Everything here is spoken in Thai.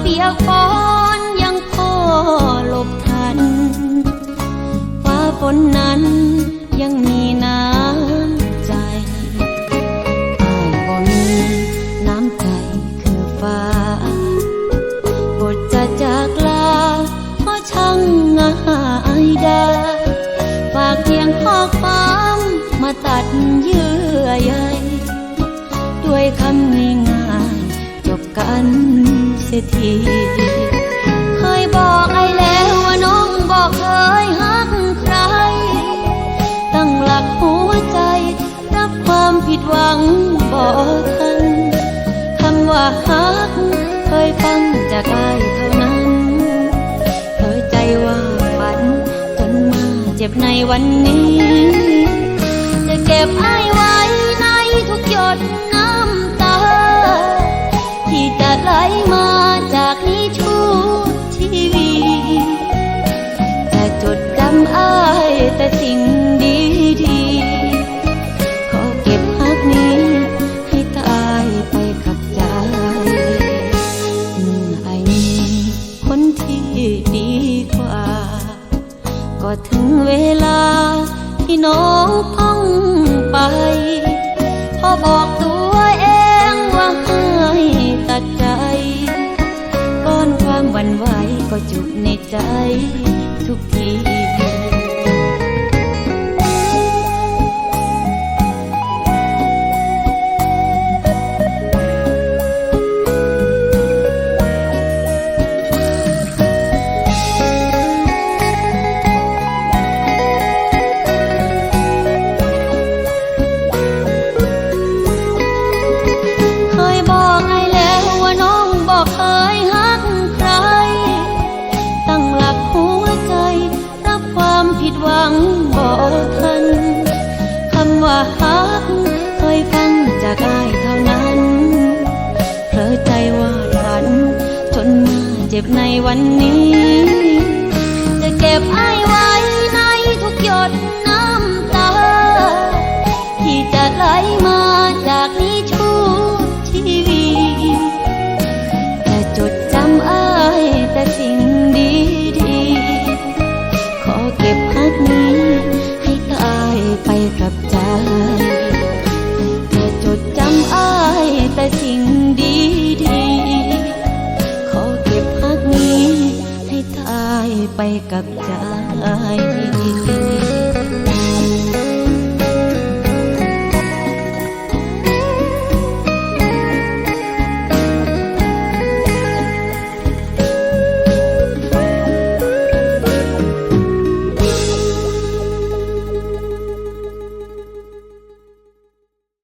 เปียกฝนยังพอหลบทันฟ้าฝนนั้นยังมี ยทีเคยบอกไอ้แล้วว่าน้องบอกเคยฮักใคร ตั้งหลักหัวใจ รับความผิดหวังบอกทันคำว่าฮักเคยฟังจากไอ้ายเท่านั้นเธอใจว่าฝันจนมาเจ็บในวันนี้ จะเก็บไอ้ไว้ในทุกหยดน้ำตา ที่จะไหลมา สิ่งดีดีๆขอเก็บฮักนี้ให้ตายไปกับใจเมื่อไอ้มีคนที่ดีกว่า ก็ถึงเวลาที่น้องต้องไป พอบอกตัวเองว่าให้ตัดใจก้อนความหวั่นไหวก็จุกในใจทุกที ดหวังบอกทันคำว่าฮักเคยฟังจากอ้ายเท่านั้นเพลอใจว่าทันจนมาเจ็บในวันนี้ จะเก็บักนี้ ให้ตายไปกับใจจะจดจำอ้ายแต่สิ่งดีดีๆขอเก็บพักนี้ ให้ตายไปกับใจ